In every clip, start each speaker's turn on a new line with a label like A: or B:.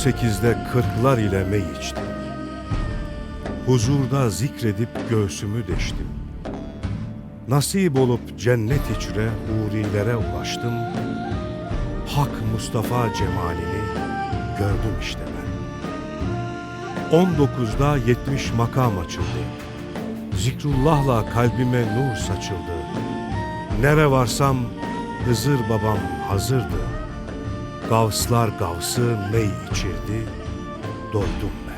A: 18'de kırklar ile mey içtim. Huzurda zikredip göğsümü deştim. Nasip olup cennet içre hurilere ulaştım. Hak Mustafa cemalini gördüm işte ben. 19'da 70 makam açıldı. Zikrullah'la kalbime nur saçıldı. Nere varsam Hızır babam hazırdı. Gavslar gavsı mey içirdi, doydum ben.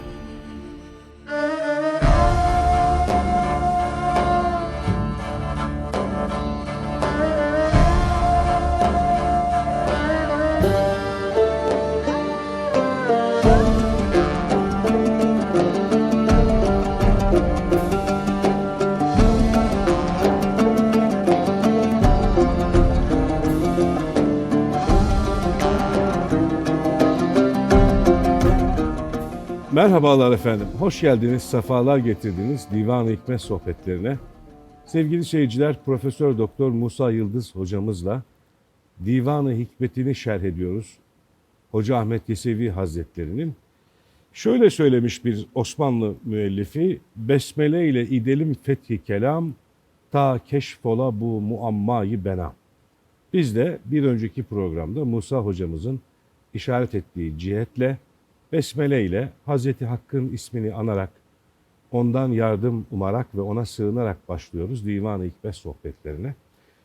A: Merhabalar efendim. Hoş geldiniz, sefalar getirdiniz Divan-ı Hikmet sohbetlerine. Sevgili seyirciler, Profesör Doktor Musa Yıldız hocamızla Divan-ı Hikmetini şerh ediyoruz. Hoca Ahmet Yesevi Hazretleri'nin. Şöyle söylemiş bir Osmanlı müellifi, Besmele ile idelim fethi kelam, ta keşfola bu muammayı benam. Biz de bir önceki programda Musa hocamızın işaret ettiği cihetle Besmele ile Hazreti Hakk'ın ismini anarak, ondan yardım umarak ve ona sığınarak başlıyoruz Divan-ı Hikmet sohbetlerine.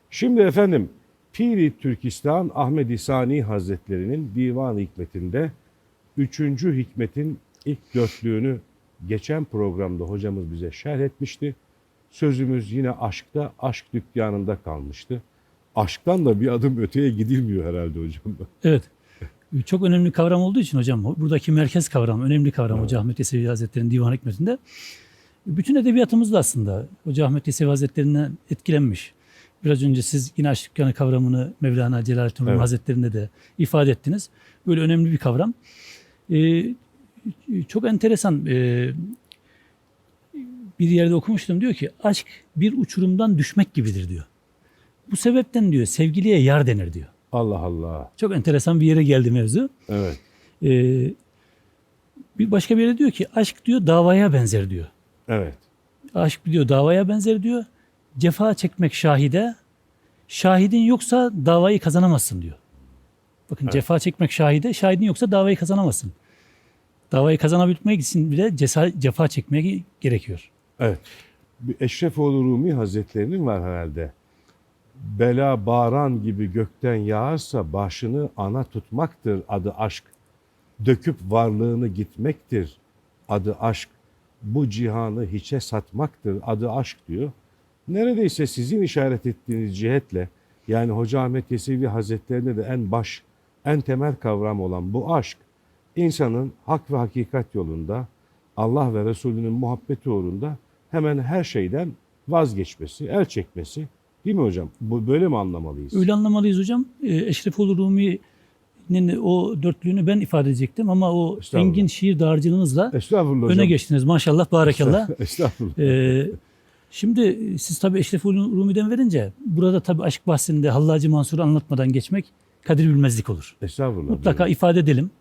A: Şimdi efendim Piri Türkistan Ahmed Sani Hazretleri'nin Divan-ı Hikmet'inde üçüncü hikmetin ilk dörtlüğünü geçen programda hocamız bize şerh etmişti. Sözümüz yine aşkta, aşk dükkanında kalmıştı. Aşktan da bir adım öteye gidilmiyor herhalde hocam.
B: Evet. Çok önemli kavram olduğu için hocam buradaki merkez kavram, önemli kavram
A: Evet.
B: Hoca Ahmet Yesevi Hazretleri'nin Divan Hikmetinde. Bütün edebiyatımız da aslında Hoca Ahmet Yesevi Hazretleri'nden etkilenmiş. Biraz önce siz yine aşk dükkanı kavramını Mevlana Celaleddin Rumi
A: Evet.
B: Hazretleri'nde de ifade ettiniz. Böyle önemli bir kavram. Ee, çok enteresan ee, bir yerde okumuştum diyor ki aşk bir uçurumdan düşmek gibidir diyor. Bu sebepten diyor sevgiliye yar denir diyor.
A: Allah Allah.
B: Çok enteresan bir yere geldi mevzu.
A: Evet.
B: Ee, bir başka bir yere diyor ki aşk diyor davaya benzer diyor.
A: Evet.
B: Aşk diyor davaya benzer diyor. Cefa çekmek şahide, şahidin yoksa davayı kazanamazsın diyor. Bakın
A: Evet.
B: cefa çekmek şahide, şahidin yoksa davayı kazanamazsın. Davayı kazanabilmek için bile cesa, cefa çekmeye gerekiyor.
A: Evet. Eşrefoğlu Rumi Hazretlerinin var herhalde. Bela bağıran gibi gökten yağarsa başını ana tutmaktır adı aşk. Döküp varlığını gitmektir adı aşk. Bu cihanı hiçe satmaktır adı aşk diyor. Neredeyse sizin işaret ettiğiniz cihetle yani Hoca Ahmet Yesevi Hazretlerinde de en baş, en temel kavram olan bu aşk insanın hak ve hakikat yolunda Allah ve Resulünün muhabbeti uğrunda hemen her şeyden vazgeçmesi, el çekmesi. Değil mi hocam? Bu böyle mi anlamalıyız?
B: Öyle anlamalıyız hocam. Ee, Eşrefoğlu Rumi'nin o dörtlüğünü ben ifade edecektim ama o engin şiir dağarcılığınızla
A: Estağfurullah hocam.
B: öne geçtiniz. Maşallah, barakallah.
A: Estağfurullah.
B: Ee, şimdi siz tabii Eşref Rumi'den verince burada tabii aşk bahsinde Hallacı Mansur'u anlatmadan geçmek kadir bilmezlik olur.
A: Estağfurullah.
B: Mutlaka
A: buyurun.
B: ifade edelim.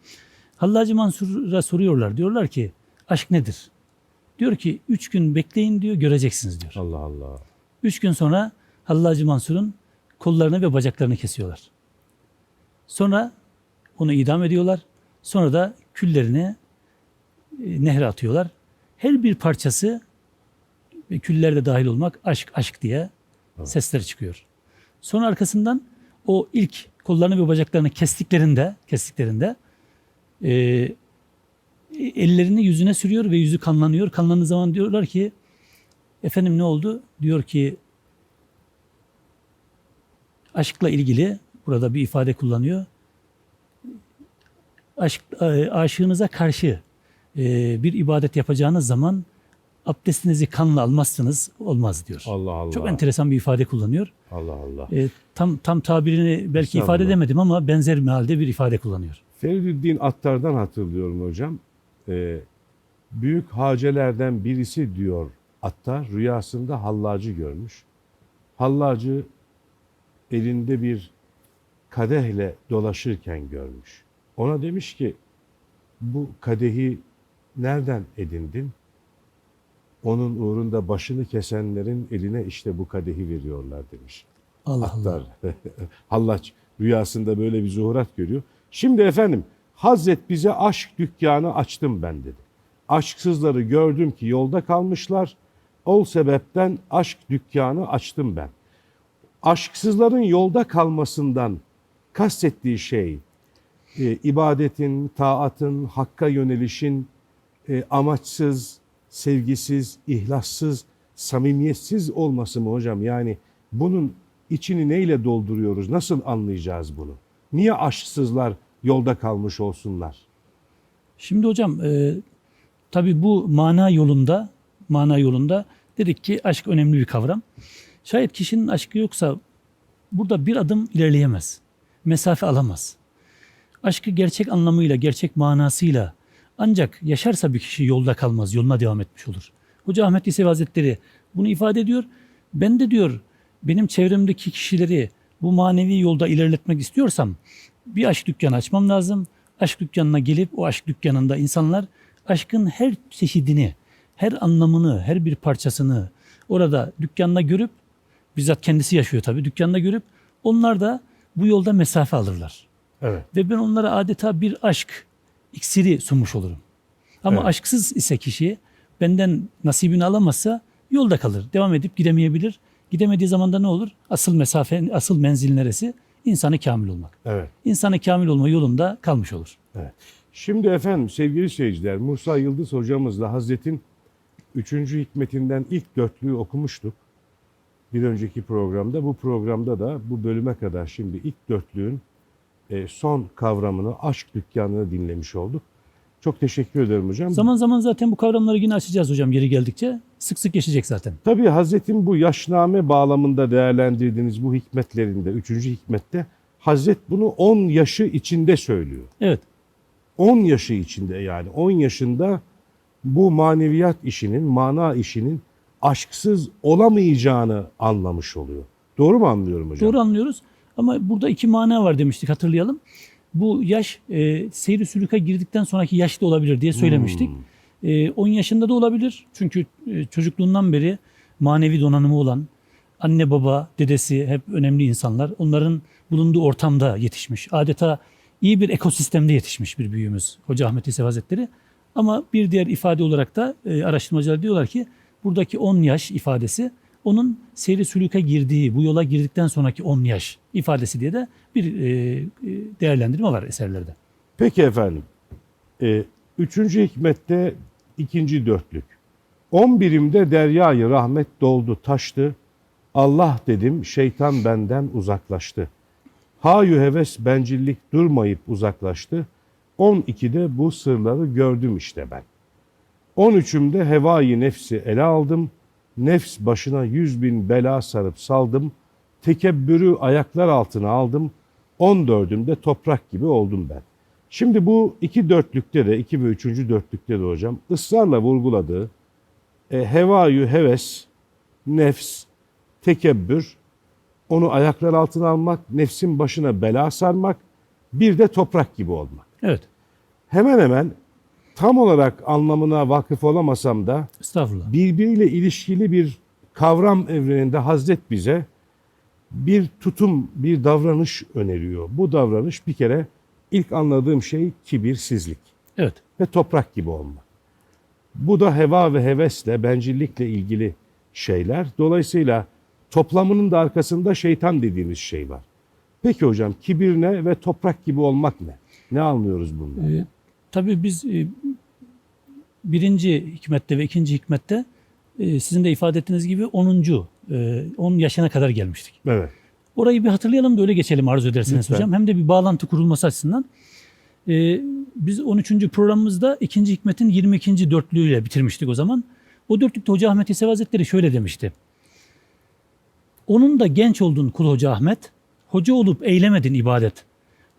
B: Hallacı Mansur'a soruyorlar. Diyorlar ki aşk nedir? Diyor ki üç gün bekleyin diyor göreceksiniz diyor.
A: Allah Allah.
B: Üç gün sonra Hallacı Mansur'un kollarını ve bacaklarını kesiyorlar. Sonra onu idam ediyorlar. Sonra da küllerini e, nehre atıyorlar. Her bir parçası ve küller de dahil olmak aşk aşk diye sesler çıkıyor. Sonra arkasından o ilk kollarını ve bacaklarını kestiklerinde kestiklerinde e, ellerini yüzüne sürüyor ve yüzü kanlanıyor. Kanlandığı zaman diyorlar ki efendim ne oldu? Diyor ki aşkla ilgili burada bir ifade kullanıyor. Aşk, e, aşığınıza karşı e, bir ibadet yapacağınız zaman abdestinizi kanla almazsınız olmaz diyor.
A: Allah Allah.
B: Çok enteresan bir ifade kullanıyor.
A: Allah Allah.
B: E, tam tam tabirini belki ifade edemedim ama benzer mealde bir ifade kullanıyor.
A: Feridüddin Attar'dan hatırlıyorum hocam. Ee, büyük hacelerden birisi diyor Attar rüyasında hallacı görmüş. Hallacı elinde bir kadehle dolaşırken görmüş. Ona demiş ki bu kadehi nereden edindin? Onun uğrunda başını kesenlerin eline işte bu kadehi veriyorlar demiş.
B: Allah Allah.
A: Attar. Hallaç rüyasında böyle bir zuhurat görüyor. Şimdi efendim Hazret bize aşk dükkanı açtım ben dedi. Aşksızları gördüm ki yolda kalmışlar. O sebepten aşk dükkanı açtım ben. Aşksızların yolda kalmasından kastettiği şey e, ibadetin, taatın, hakka yönelişin e, amaçsız, sevgisiz, ihlassız, samimiyetsiz olması mı hocam? Yani bunun içini neyle dolduruyoruz? Nasıl anlayacağız bunu? Niye aşksızlar yolda kalmış olsunlar?
B: Şimdi hocam e, tabii bu mana yolunda mana yolunda dedik ki aşk önemli bir kavram. Şayet kişinin aşkı yoksa burada bir adım ilerleyemez. Mesafe alamaz. Aşkı gerçek anlamıyla, gerçek manasıyla ancak yaşarsa bir kişi yolda kalmaz, yoluna devam etmiş olur. Hoca Ahmet Yesevi Hazretleri bunu ifade ediyor. Ben de diyor benim çevremdeki kişileri bu manevi yolda ilerletmek istiyorsam bir aşk dükkanı açmam lazım. Aşk dükkanına gelip o aşk dükkanında insanlar aşkın her çeşidini, her anlamını, her bir parçasını orada dükkanına görüp bizzat kendisi yaşıyor tabii dükkanına görüp onlar da bu yolda mesafe alırlar.
A: Evet.
B: Ve ben onlara adeta bir aşk iksiri sunmuş olurum. Ama
A: Evet.
B: aşksız ise kişi benden nasibini alamazsa yolda kalır. Devam edip gidemeyebilir. Gidemediği zaman da ne olur? Asıl mesafe, asıl menzil neresi? İnsanı kamil olmak.
A: Evet.
B: İnsanı kamil olma yolunda kalmış olur.
A: Evet. Şimdi efendim sevgili seyirciler Musa Yıldız hocamızla Hazret'in üçüncü hikmetinden ilk dörtlüğü okumuştuk. Bir önceki programda bu programda da bu bölüme kadar şimdi ilk dörtlüğün e, son kavramını aşk dükkanını dinlemiş olduk. Çok teşekkür ederim hocam.
B: Zaman zaman zaten bu kavramları yine açacağız hocam yeri geldikçe. Sık sık geçecek zaten.
A: Tabii Hazret'in bu yaşname bağlamında değerlendirdiğiniz bu hikmetlerinde, üçüncü hikmette Hazret bunu 10 yaşı içinde söylüyor.
B: Evet.
A: 10 yaşı içinde yani 10 yaşında bu maneviyat işinin, mana işinin aşksız olamayacağını anlamış oluyor. Doğru mu anlıyorum hocam?
B: Doğru anlıyoruz. Ama burada iki mana var demiştik hatırlayalım. Bu yaş e, seyri sülüka girdikten sonraki yaş da olabilir diye söylemiştik. E, 10 yaşında da olabilir. Çünkü e, çocukluğundan beri manevi donanımı olan anne baba, dedesi hep önemli insanlar. Onların bulunduğu ortamda yetişmiş. Adeta iyi bir ekosistemde yetişmiş bir büyüğümüz Hoca Ahmet İsev Hazretleri. Ama bir diğer ifade olarak da e, araştırmacılar diyorlar ki buradaki 10 yaş ifadesi onun seyri sülüke girdiği, bu yola girdikten sonraki 10 yaş ifadesi diye de bir e, e, değerlendirme var eserlerde.
A: Peki efendim. Ee, üçüncü hikmette ikinci dörtlük. On birimde deryayı rahmet doldu taştı. Allah dedim şeytan benden uzaklaştı. Hayü heves bencillik durmayıp uzaklaştı. On ikide bu sırları gördüm işte ben. On üçümde hevayı nefsi ele aldım. Nefs başına yüz bin bela sarıp saldım. Tekebbürü ayaklar altına aldım. On dördümde toprak gibi oldum ben. Şimdi bu iki dörtlükte de, iki ve üçüncü dörtlükte de hocam ısrarla vurguladığı e, hevayü heves, nefs, tekebbür, onu ayaklar altına almak, nefsin başına bela sarmak, bir de toprak gibi olmak.
B: Evet.
A: Hemen hemen tam olarak anlamına vakıf olamasam da
B: Estağfurullah.
A: birbiriyle ilişkili bir kavram evreninde Hazret bize bir tutum, bir davranış öneriyor. Bu davranış bir kere ilk anladığım şey kibirsizlik
B: Evet.
A: ve toprak gibi olmak. Bu da heva ve hevesle, bencillikle ilgili şeyler. Dolayısıyla toplamının da arkasında şeytan dediğimiz şey var. Peki hocam kibir ne ve toprak gibi olmak ne? Ne anlıyoruz bundan?
B: Ee, tabii biz e, birinci hikmette ve ikinci hikmette e, sizin de ifade ettiğiniz gibi 10. E, 10 yaşına kadar gelmiştik.
A: Evet.
B: Orayı bir hatırlayalım da öyle geçelim arzu ederseniz
A: Lütfen.
B: hocam. Hem de bir bağlantı kurulması açısından. Biz 13. programımızda ikinci hikmetin 22. dörtlüğüyle bitirmiştik o zaman. O dörtlükte Hoca Ahmet Yesevi Hazretleri şöyle demişti. Onun da genç oldun kul Hoca Ahmet, hoca olup eylemedin ibadet.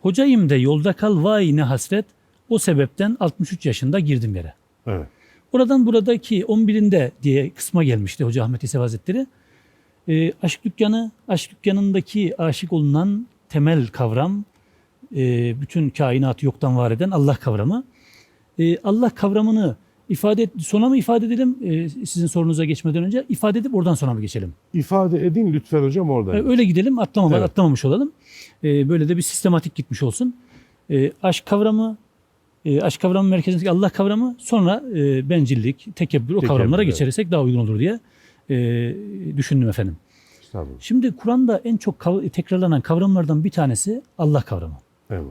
B: Hocayım de yolda kal vay ne hasret, o sebepten 63 yaşında girdim yere.
A: Evet.
B: Oradan buradaki 11'inde diye kısma gelmişti Hoca Ahmet İsevi Hazretleri. Ee, aşk dükkanı, aşk dükkanındaki aşık olunan temel kavram, e, bütün kainatı yoktan var eden Allah kavramı. e, Allah kavramını ifade et, sona mı ifade edelim e, sizin sorunuza geçmeden önce ifade edip oradan sonra mı geçelim?
A: İfade edin lütfen hocam oradan.
B: E, öyle gidelim atlamama,
A: Evet.
B: atlamamış olalım. E, böyle de bir sistematik gitmiş olsun. E, aşk kavramı, e, aşk kavramı merkezindeki Allah kavramı sonra e, bencillik, tekebbür o kavramlara
A: evet.
B: geçersek daha uygun olur diye e, düşündüm efendim. Şimdi Kur'an'da en çok kav- tekrarlanan kavramlardan bir tanesi Allah kavramı.
A: Eyvallah.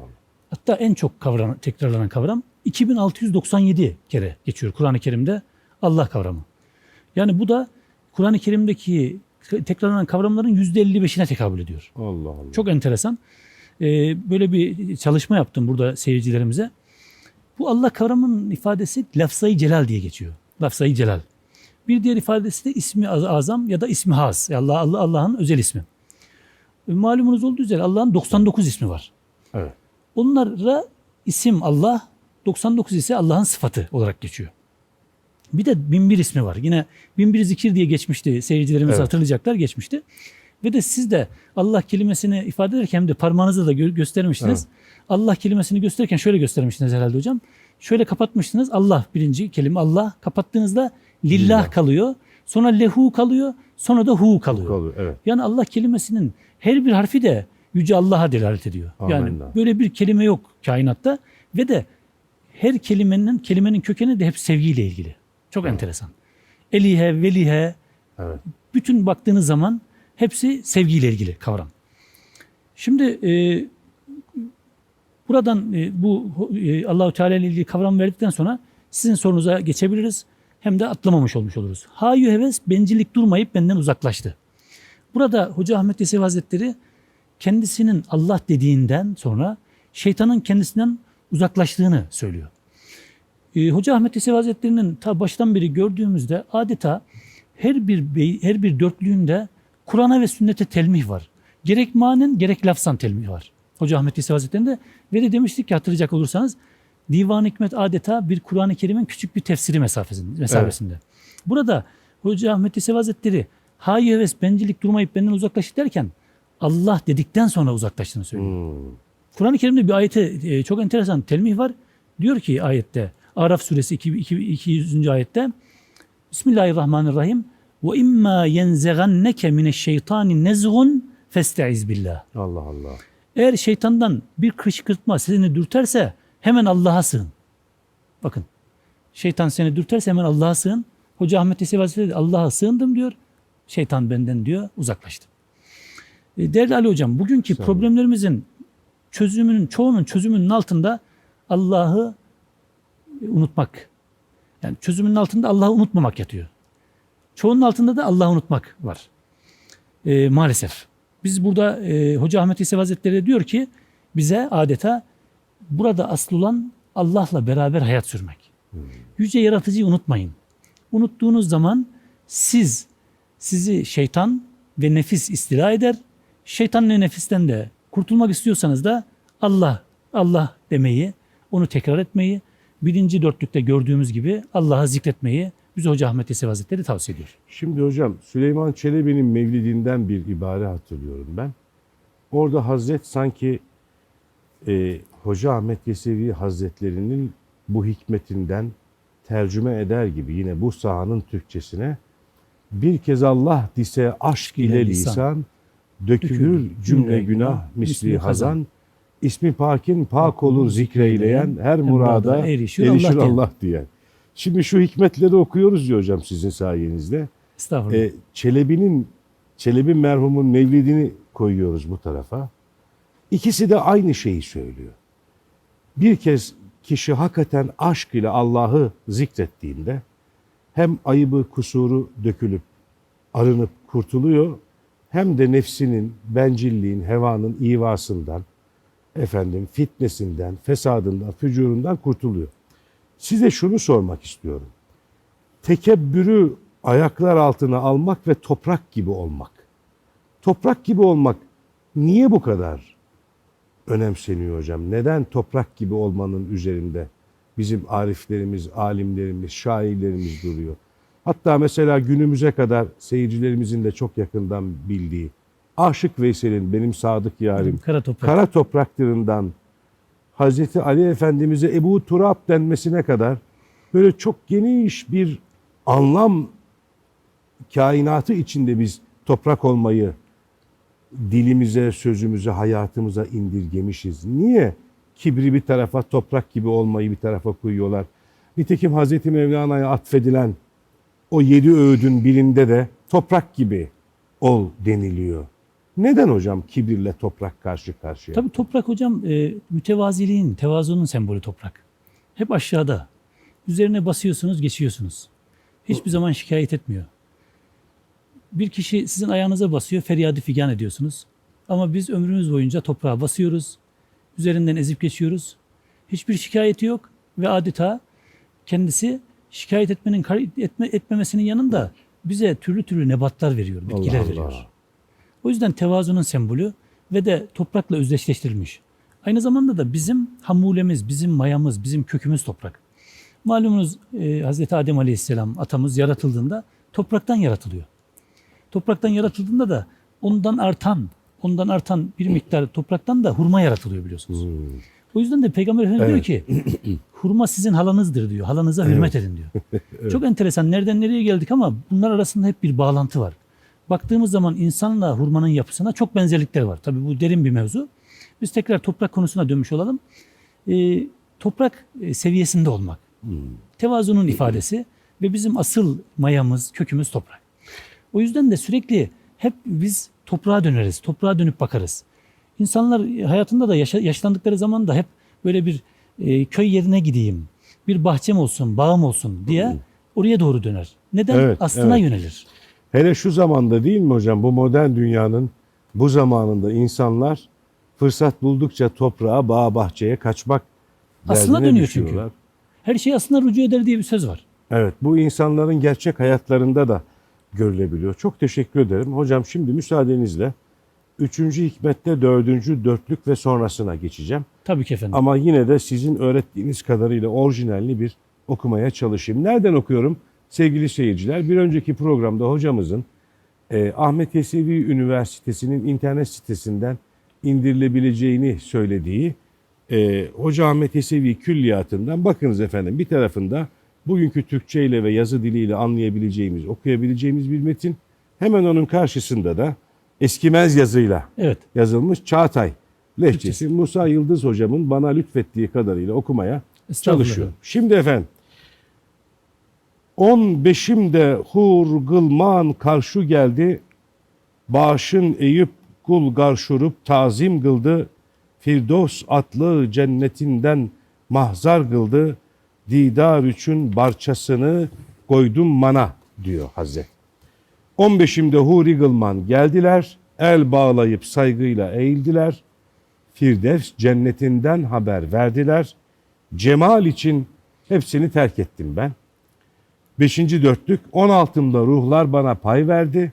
B: Hatta en çok kavram, tekrarlanan kavram 2697 kere geçiyor Kur'an-ı Kerim'de Allah kavramı. Yani bu da Kur'an-ı Kerim'deki tekrarlanan kavramların %55'ine tekabül ediyor.
A: Allah Allah.
B: Çok enteresan. Ee, böyle bir çalışma yaptım burada seyircilerimize. Bu Allah kavramının ifadesi lafzayı celal diye geçiyor. Lafzayı celal. Bir diğer ifadesi de ismi az- azam ya da ismi has. Allah Allah Allah'ın özel ismi. E, Malumunuz olduğu üzere Allah'ın 99 ismi var.
A: Evet.
B: Onlara isim Allah, 99 ise Allah'ın sıfatı olarak geçiyor. Bir de bin bir ismi var. Yine bin bir zikir diye geçmişti. Seyircilerimiz
A: Evet.
B: hatırlayacaklar geçmişti. Ve de siz de Allah kelimesini ifade ederken hem de parmağınızla da gö- göstermiştiniz. Allah kelimesini gösterirken şöyle göstermiştiniz herhalde hocam. Şöyle kapatmıştınız. Allah birinci kelime Allah. Kapattığınızda lillah,
A: Lillah.
B: kalıyor. Sonra lehu kalıyor. Sonra da hu kalıyor.
A: Kalıyor, evet.
B: Yani Allah kelimesinin her bir harfi de Yüce Allah'a delalet ediyor. Yani
A: Amenna.
B: böyle bir kelime yok kainatta ve de her kelimenin kelimenin kökeni de hep sevgiyle ilgili. Çok enteresan. Elihe, velihe,
A: Evet.
B: bütün baktığınız zaman hepsi sevgiyle ilgili kavram. Şimdi e, buradan e, bu e, Allahu Teala ile ilgili kavram verdikten sonra sizin sorunuza geçebiliriz. Hem de atlamamış olmuş oluruz. Hayyu heves bencillik durmayıp benden uzaklaştı. Burada Hoca Ahmet Yesevi Hazretleri kendisinin Allah dediğinden sonra şeytanın kendisinden uzaklaştığını söylüyor. Ee, Hoca Ahmet Yesevi Hazretleri'nin ta baştan beri gördüğümüzde adeta her bir her bir dörtlüğünde Kur'an'a ve sünnete telmih var. Gerek manen gerek lafzan telmih var. Hoca Ahmet Yesevi Hazretleri'nde ve de demiştik ki hatırlayacak olursanız Divan-ı Hikmet adeta bir Kur'an-ı Kerim'in küçük bir tefsiri mesafesinde. mesafesinde. Burada Hoca Ahmet Yesevi Hazretleri hayır heves bencillik durmayıp benden uzaklaştı derken Allah dedikten sonra uzaklaştığını söylüyor.
A: Hmm.
B: Kur'an-ı Kerim'de bir ayete e, çok enteresan telmih var. Diyor ki ayette Araf suresi 2, 2, 200. ayette Bismillahirrahmanirrahim ve imma yenzeganneke mineşşeytani nezgun festeiz billah.
A: Allah Allah.
B: Eğer şeytandan bir kışkırtma seni dürterse hemen Allah'a sığın. Bakın. Şeytan seni dürterse hemen Allah'a sığın. Hoca Ahmet Yesevi Hazretleri Allah'a sığındım diyor. Şeytan benden diyor uzaklaştı. E, Değerli Ali Hocam bugünkü
A: olun.
B: problemlerimizin çözümünün çoğunun çözümünün altında Allah'ı unutmak. Yani çözümünün altında Allah'ı unutmamak yatıyor. Çoğunun altında da Allah'ı unutmak var. E, maalesef. Biz burada e, Hoca Ahmet İsa Hazretleri diyor ki bize adeta burada asıl olan Allah'la beraber hayat sürmek. Yüce yaratıcıyı unutmayın. Unuttuğunuz zaman siz sizi şeytan ve nefis istila eder. Şeytan ve nefisten de kurtulmak istiyorsanız da Allah, Allah demeyi, onu tekrar etmeyi, birinci dörtlükte gördüğümüz gibi Allah'ı zikretmeyi bize Hoca Ahmet Yesevi Hazretleri tavsiye ediyor.
A: Şimdi hocam Süleyman Çelebi'nin mevlidinden bir ibare hatırlıyorum ben. Orada Hazret sanki e, Hoca Ahmet Yesevi Hazretlerinin bu hikmetinden tercüme eder gibi yine bu sahanın Türkçesine bir kez Allah dise aşk ile lisan, dökülür cümle günah misli hazan, ismi pakin pak olur zikreyleyen, her murada
B: erişir
A: erişir
B: Allah.
A: Allah diyen. Şimdi şu hikmetleri okuyoruz ya hocam sizin sayenizde.
B: Estağfurullah.
A: E, Çelebi'nin Çelebi merhumun mevlidini koyuyoruz bu tarafa. İkisi de aynı şeyi söylüyor. Bir kez kişi hakikaten aşk ile Allah'ı zikrettiğinde hem ayıbı kusuru dökülüp arınıp kurtuluyor hem de nefsinin, bencilliğin, hevanın ivasından, efendim fitnesinden, fesadından, fücurundan kurtuluyor. Size şunu sormak istiyorum tekebbürü ayaklar altına almak ve toprak gibi olmak. Toprak gibi olmak niye bu kadar önemseniyor hocam? Neden toprak gibi olmanın üzerinde bizim ariflerimiz, alimlerimiz, şairlerimiz duruyor? Hatta mesela günümüze kadar seyircilerimizin de çok yakından bildiği Aşık Veysel'in benim sadık yarim
B: Kara toprak.
A: kara topraktırından Hazreti Ali Efendimiz'e Ebu Turab denmesine kadar böyle çok geniş bir anlam kainatı içinde biz toprak olmayı dilimize, sözümüze, hayatımıza indirgemişiz. Niye kibri bir tarafa, toprak gibi olmayı bir tarafa koyuyorlar? Nitekim Hazreti Mevlana'ya atfedilen o yedi öğüdün birinde de toprak gibi ol deniliyor. Neden hocam kibirle toprak karşı karşıya?
B: Tabii toprak hocam e, mütevaziliğin, tevazunun sembolü toprak. Hep aşağıda. Üzerine basıyorsunuz, geçiyorsunuz. Hiçbir zaman şikayet etmiyor. Bir kişi sizin ayağınıza basıyor, feryadı figan ediyorsunuz. Ama biz ömrümüz boyunca toprağa basıyoruz. Üzerinden ezip geçiyoruz. Hiçbir şikayeti yok ve adeta kendisi şikayet etmenin etme, etmemesinin yanında bize türlü türlü nebatlar veriyor, bitkiler
A: Allah
B: veriyor.
A: Allah.
B: O yüzden tevazunun sembolü ve de toprakla özdeşleştirilmiş. Aynı zamanda da bizim hamulemiz, bizim mayamız, bizim kökümüz toprak. Malumunuz e, Hz. Adem Aleyhisselam atamız yaratıldığında topraktan yaratılıyor. Topraktan yaratıldığında da ondan artan, ondan artan bir miktar topraktan da hurma yaratılıyor biliyorsunuz.
A: Hmm.
B: O yüzden de Peygamber Efendimiz
A: Evet.
B: diyor ki hurma sizin halanızdır diyor. Halanıza hürmet edin diyor. Çok enteresan. Nereden nereye geldik ama bunlar arasında hep bir bağlantı var. Baktığımız zaman insanla hurmanın yapısına çok benzerlikler var. Tabii bu derin bir mevzu. Biz tekrar toprak konusuna dönmüş olalım. Ee, toprak e, seviyesinde olmak. Tevazunun ifadesi ve bizim asıl mayamız, kökümüz toprak. O yüzden de sürekli hep biz toprağa döneriz, toprağa dönüp bakarız. İnsanlar hayatında da yaşa- yaşlandıkları zaman da hep böyle bir e, köy yerine gideyim, bir bahçem olsun, bağım olsun diye oraya doğru döner. Neden?
A: Evet,
B: Aslına
A: evet.
B: yönelir.
A: Hele şu zamanda değil mi hocam bu modern dünyanın bu zamanında insanlar fırsat buldukça toprağa, bağ bahçeye kaçmak
B: Aslına dönüyor çünkü. Her şey aslında rücu eder diye bir söz var.
A: Evet bu insanların gerçek hayatlarında da görülebiliyor. Çok teşekkür ederim. Hocam şimdi müsaadenizle üçüncü hikmette dördüncü dörtlük ve sonrasına geçeceğim.
B: Tabii ki efendim.
A: Ama yine de sizin öğrettiğiniz kadarıyla orijinalini bir okumaya çalışayım. Nereden okuyorum? Sevgili seyirciler bir önceki programda hocamızın e, Ahmet Yesevi Üniversitesi'nin internet sitesinden indirilebileceğini söylediği e, Hoca Ahmet Yesevi külliyatından bakınız efendim bir tarafında bugünkü Türkçe ile ve yazı diliyle anlayabileceğimiz, okuyabileceğimiz bir metin. Hemen onun karşısında da eskimez yazıyla
B: Evet.
A: yazılmış Çağatay lehçesi Musa Yıldız hocamın bana lütfettiği kadarıyla okumaya çalışıyorum. Şimdi efendim 15'imde hur gılman karşı geldi. Başın eyüp kul garşurup tazim kıldı. Firdos atlı cennetinden mahzar kıldı. Didar üçün barçasını koydum mana diyor Hazret. 15'imde huri gılman geldiler. El bağlayıp saygıyla eğildiler. Firdevs cennetinden haber verdiler. Cemal için hepsini terk ettim ben. Beşinci dörtlük on altımda ruhlar bana pay verdi.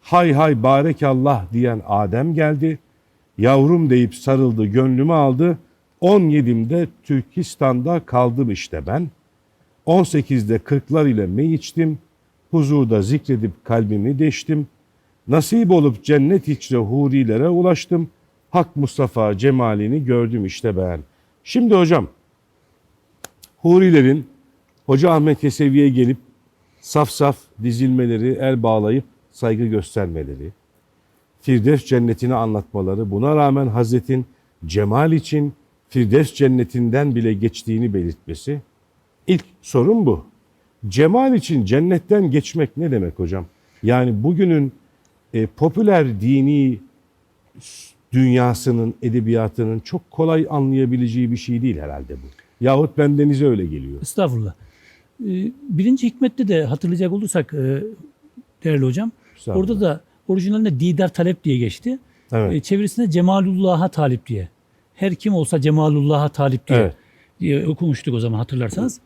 A: Hay hay barekallah diyen Adem geldi. Yavrum deyip sarıldı gönlümü aldı. On yedimde Türkistan'da kaldım işte ben. On sekizde kırklar ile me içtim. Huzurda zikredip kalbimi deştim. Nasip olup cennet içre hurilere ulaştım. Hak Mustafa cemalini gördüm işte ben. Şimdi hocam hurilerin Hoca Ahmet Yesevi'ye gelip saf saf dizilmeleri, el bağlayıp saygı göstermeleri, Firdevs cennetini anlatmaları, buna rağmen Hazret'in cemal için Firdevs cennetinden bile geçtiğini belirtmesi. İlk sorun bu. Cemal için cennetten geçmek ne demek hocam? Yani bugünün e, popüler dini dünyasının, edebiyatının çok kolay anlayabileceği bir şey değil herhalde bu. Yahut bendenize öyle geliyor.
B: Estağfurullah. Ee, Birinci hikmette de hatırlayacak olursak e, değerli hocam.
A: Estağfurullah.
B: Orada da orijinalinde didar talep diye geçti.
A: Evet.
B: E, Çevirisinde cemalullah'a talip diye. Her kim olsa cemalullah'a talip diye,
A: Evet.
B: diye okumuştuk o zaman hatırlarsanız.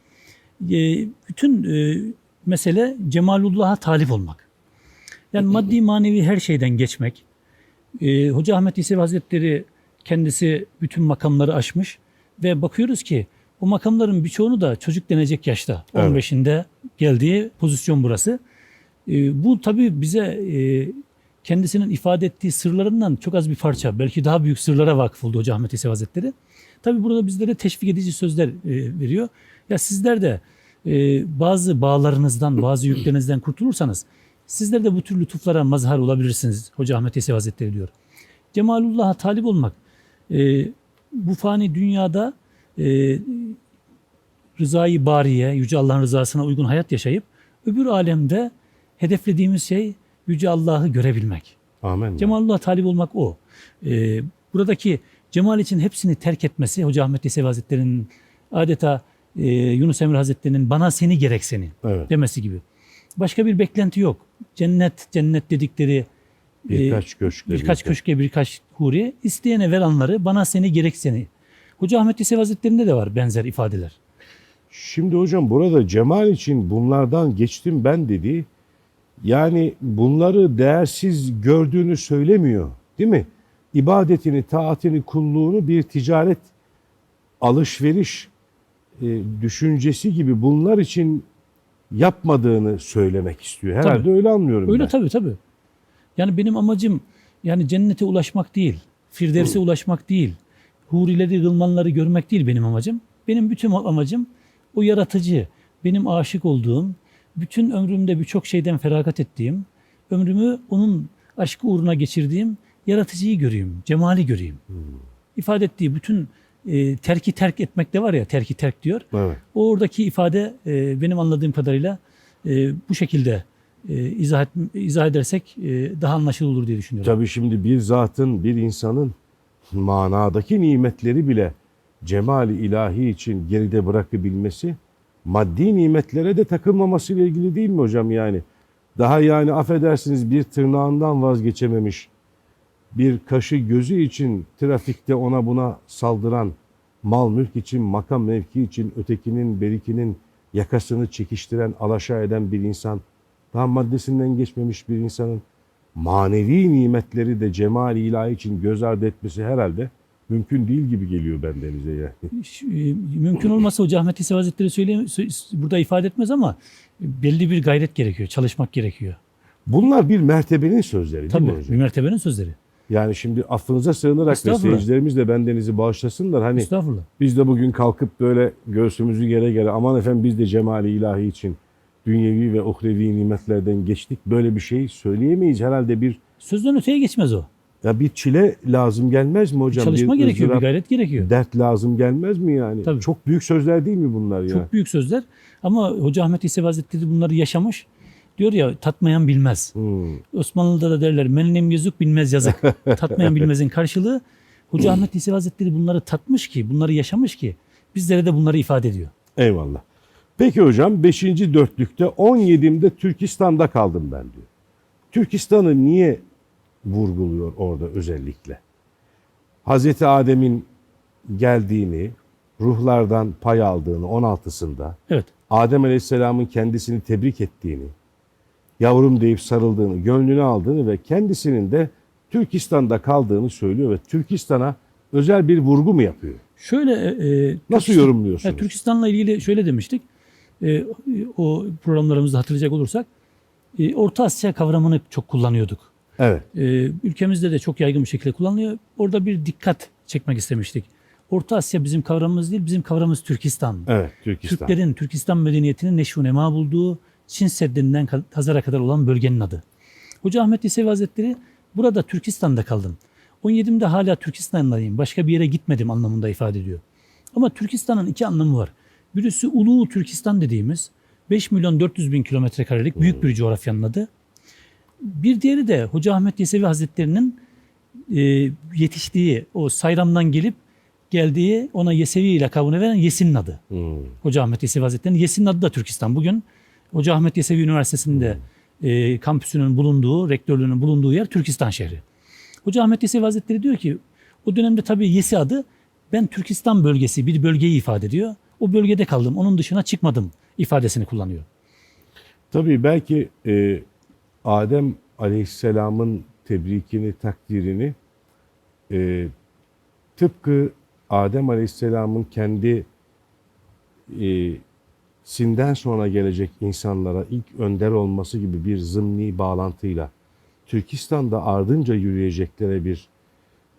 B: E, Bütün e, mesele cemalullah'a talip olmak. Yani maddi manevi her şeyden geçmek. Hoca Ahmet Yesevi Hazretleri kendisi bütün makamları aşmış ve bakıyoruz ki o makamların birçoğunu da çocuk denecek yaşta.
A: Evet.
B: 15'inde geldiği pozisyon burası. E, bu tabii bize e, kendisinin ifade ettiği sırlarından çok az bir parça. Belki daha büyük sırlara vakıf oldu Hoca Ahmet Yesevi Hazretleri. Tabi burada bizlere teşvik edici sözler e, veriyor. Ya sizler de e, bazı bağlarınızdan, bazı yüklerinizden kurtulursanız sizler de bu tür lütuflara mazhar olabilirsiniz. Hoca Ahmet Yesevi Hazretleri diyor. Cemalullah'a talip olmak e, bu fani dünyada e, rızayı bariye, Yüce Allah'ın rızasına uygun hayat yaşayıp öbür alemde hedeflediğimiz şey Yüce Allah'ı görebilmek.
A: Amin.
B: Cemalullah'a talip olmak o. Ee, buradaki cemal için hepsini terk etmesi Hoca Ahmet Yesevi Hazretleri'nin adeta e, Yunus Emre Hazretleri'nin bana seni gerek seni
A: Evet.
B: demesi gibi. Başka bir beklenti yok. Cennet, cennet dedikleri e,
A: Birkaç köşkle
B: birkaç
A: birlikte.
B: köşke, birkaç huri isteyene ver anları bana seni gerek seni. Hoca Ahmet Yesevi Hazretleri'nde de var benzer ifadeler.
A: Şimdi hocam burada cemal için bunlardan geçtim ben dedi. Yani bunları değersiz gördüğünü söylemiyor değil mi? İbadetini, taatini, kulluğunu bir ticaret, alışveriş e, düşüncesi gibi bunlar için yapmadığını söylemek istiyor. Herhalde
B: Tabii.
A: öyle anlıyorum
B: Öyle
A: ben.
B: tabii tabii. Yani benim amacım yani cennete ulaşmak değil, Firdevs'e ulaşmak değil, hurileri, gılmanları görmek değil benim amacım. Benim bütün amacım o yaratıcı, benim aşık olduğum, bütün ömrümde birçok şeyden feragat ettiğim, ömrümü onun aşkı uğruna geçirdiğim yaratıcıyı göreyim, cemali göreyim. İfade ettiği bütün e, terki terk etmek de var ya, terki terk diyor.
A: Evet.
B: Oradaki ifade e, benim anladığım kadarıyla e, bu şekilde e, izah, et, izah edersek e, daha anlaşılır olur diye düşünüyorum.
A: Tabii şimdi bir zatın, bir insanın manadaki nimetleri bile cemali ilahi için geride bırakabilmesi, maddi nimetlere de takılmaması ile ilgili değil mi hocam yani? Daha yani affedersiniz bir tırnağından vazgeçememiş, bir kaşı gözü için trafikte ona buna saldıran, mal mülk için, makam mevki için ötekinin, berikinin yakasını çekiştiren, alaşağı eden bir insan, daha maddesinden geçmemiş bir insanın manevi nimetleri de cemal ilahi için göz ardı etmesi herhalde mümkün değil gibi geliyor bendenize yani.
B: E, Mümkün olmasa Hoca Ahmet İsa Hazretleri burada ifade etmez ama belli bir gayret gerekiyor, çalışmak gerekiyor.
A: Bunlar bir mertebenin sözleri değil
B: Tabii
A: mi
B: bir
A: hocam?
B: mertebenin sözleri.
A: Yani şimdi affınıza sığınarak ve seyircilerimiz de bendenizi bağışlasınlar. Hani
B: Estağfurullah.
A: biz de bugün kalkıp böyle göğsümüzü gere gere aman efendim biz de cemali ilahi için dünyevi ve uhrevi nimetlerden geçtik. Böyle bir şey söyleyemeyiz. Herhalde bir
B: Sözden öteye geçmez o.
A: ya bir çile lazım gelmez mi hocam?
B: Çalışma
A: bir
B: gerekiyor, bir
A: ızdırap,
B: gayret gerekiyor.
A: dert lazım gelmez mi yani?
B: Tabii.
A: Çok büyük sözler değil mi bunlar ya?
B: Çok büyük sözler ama Hoca Ahmet İsa Hazretleri bunları yaşamış. Diyor ya tatmayan bilmez.
A: Hmm.
B: Osmanlı'da da derler mennem yazık bilmez yazık. Tatmayan bilmezin karşılığı Hoca Ahmet İsa Hazretleri bunları tatmış ki, bunları yaşamış ki bizlere de bunları ifade ediyor.
A: Eyvallah. Peki hocam 5. dörtlükte 17'imde Türkistan'da kaldım ben diyor. Türkistan'ı niye vurguluyor orada özellikle? Hazreti Adem'in geldiğini, ruhlardan pay aldığını 16'sında,
B: Evet.
A: Adem Aleyhisselam'ın kendisini tebrik ettiğini, yavrum deyip sarıldığını, gönlünü aldığını ve kendisinin de Türkistan'da kaldığını söylüyor ve Türkistan'a özel bir vurgu mu yapıyor?
B: Şöyle e,
A: Nasıl
B: Türkistan-
A: yorumluyorsunuz?
B: Evet, Türkistan'la ilgili şöyle demiştik. E, o programlarımızda hatırlayacak olursak e, Orta Asya kavramını çok kullanıyorduk.
A: Evet.
B: E, ülkemizde de çok yaygın bir şekilde kullanılıyor. Orada bir dikkat çekmek istemiştik. Orta Asya bizim kavramımız değil, bizim kavramımız Türkistan.
A: Evet, Türkistan.
B: Türklerin, Türkistan medeniyetinin neşvu nema bulduğu Çin Seddi'nden Hazar'a kadar olan bölgenin adı. Hoca Ahmet Yesevi Hazretleri burada Türkistan'da kaldım. 17'imde hala Türkistan'dayım. Başka bir yere gitmedim anlamında ifade ediyor. Ama Türkistan'ın iki anlamı var. Birisi Ulu Türkistan dediğimiz 5 milyon 400 bin kilometre karelik büyük bir coğrafyanın adı. Bir diğeri de Hoca Ahmet Yesevi Hazretleri'nin e, yetiştiği o Sayram'dan gelip geldiği ona Yesevi lakabını veren Yesin'in adı.
A: Hmm.
B: Hoca Ahmet Yesevi Hazretleri'nin Yesin'in adı da Türkistan. Bugün Hoca Ahmet Yesevi Üniversitesi'nde e, kampüsünün bulunduğu, rektörlüğünün bulunduğu yer Türkistan şehri. Hoca Ahmet Yesevi Hazretleri diyor ki o dönemde tabii Yesi adı ben Türkistan bölgesi bir bölgeyi ifade ediyor. O bölgede kaldım. Onun dışına çıkmadım ifadesini kullanıyor.
A: Tabii belki e, Adem Aleyhisselam'ın tebrikini, takdirini e, tıpkı Adem Aleyhisselam'ın kendi e, sinden sonra gelecek insanlara ilk önder olması gibi bir zımni bağlantıyla Türkistan'da ardınca yürüyeceklere bir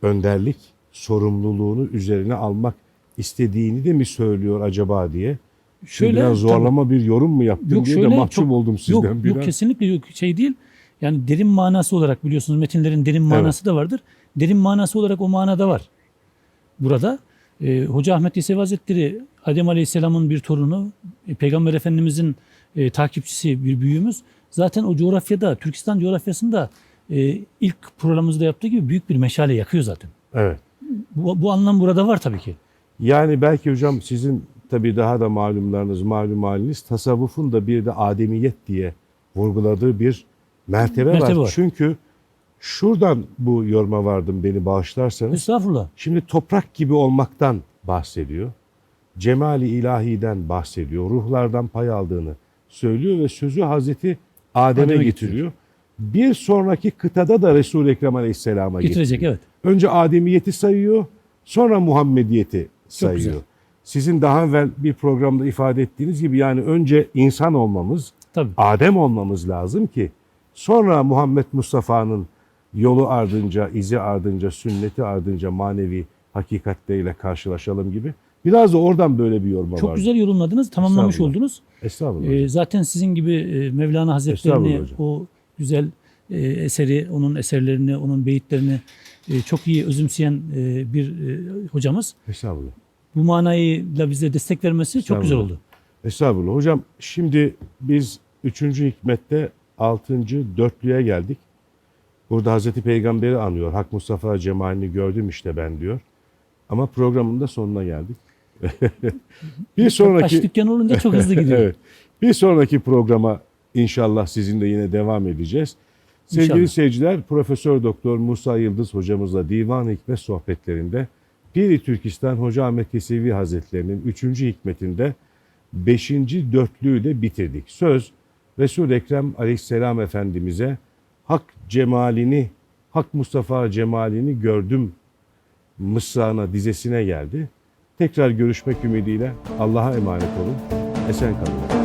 A: önderlik sorumluluğunu üzerine almak istediğini de mi söylüyor acaba diye. Şöyle biraz zorlama bir yorum mu yaptım
B: Yok
A: diye de
B: şöyle,
A: mahcup
B: çok-
A: oldum sizden
B: yok,
A: biraz.
B: Yok kesinlikle yok şey değil. Yani derin manası olarak biliyorsunuz metinlerin derin manası da vardır. Derin manası olarak o manada var. Burada e, Hoca Ahmet Yesevi Hazretleri Adem Aleyhisselam'ın bir torunu, e, Peygamber Efendimizin e, takipçisi bir büyüğümüz. Zaten o coğrafyada, Türkistan coğrafyasında e, ilk programımızda yaptığı gibi büyük bir meşale yakıyor zaten.
A: Evet.
B: Bu, bu anlam burada var tabii ki.
A: Yani belki hocam sizin tabii daha da malumlarınız, malum haliniz tasavvufun da bir de ademiyet diye vurguladığı bir mertebe,
B: Mertebe
A: var.
B: var.
A: Çünkü şuradan bu yoruma vardım beni bağışlarsanız.
B: Estağfurullah.
A: Şimdi toprak gibi olmaktan bahsediyor. Cemali ilahiden bahsediyor. Ruhlardan pay aldığını söylüyor ve sözü Hazreti Adem'e
B: Adem'e
A: getiriyor. Bir sonraki kıtada da Resul-i Ekrem Aleyhisselam'a
B: Getirecek
A: getiriyor.
B: evet.
A: Önce Ademiyeti sayıyor, sonra Muhammediyeti sayıyor.
B: güzel.
A: Sizin daha evvel bir programda ifade ettiğiniz gibi yani önce insan olmamız,
B: Tabii.
A: Adem olmamız lazım ki sonra Muhammed Mustafa'nın yolu ardınca, izi ardınca, sünneti ardınca manevi hakikatleriyle karşılaşalım gibi. Biraz da oradan böyle bir yoruma
B: Çok
A: var.
B: güzel yorumladınız, tamamlamış
A: Estağfurullah.
B: oldunuz.
A: Estağfurullah.
B: Ee, zaten sizin gibi e, Mevlana Hazretleri'ni o güzel e, eseri, onun eserlerini, onun beyitlerini çok iyi özümseyen e, bir e, hocamız.
A: Estağfurullah.
B: Bu manayla bize destek vermesi çok güzel oldu.
A: Estağfurullah. Hocam şimdi biz 3. hikmette 6. dörtlüye geldik. Burada Hazreti Peygamber'i anıyor. Hak Mustafa cemalini gördüm işte ben diyor. Ama programın da sonuna geldik. bir sonraki
B: dükkan olunca çok hızlı gidiyor.
A: evet. Bir sonraki programa inşallah sizinle yine devam edeceğiz. Sevgili
B: İnşallah.
A: seyirciler, Profesör Doktor Musa Yıldız hocamızla Divan Hikmet sohbetlerinde Piri Türkistan Hoca Ahmet Yesevi Hazretlerinin 3. hikmetinde 5. dörtlüğü de bitirdik. Söz Resul Ekrem Aleyhisselam Efendimize hak cemalini, hak Mustafa cemalini gördüm mısrağına dizesine geldi. Tekrar görüşmek ümidiyle Allah'a emanet olun. Esen kalın.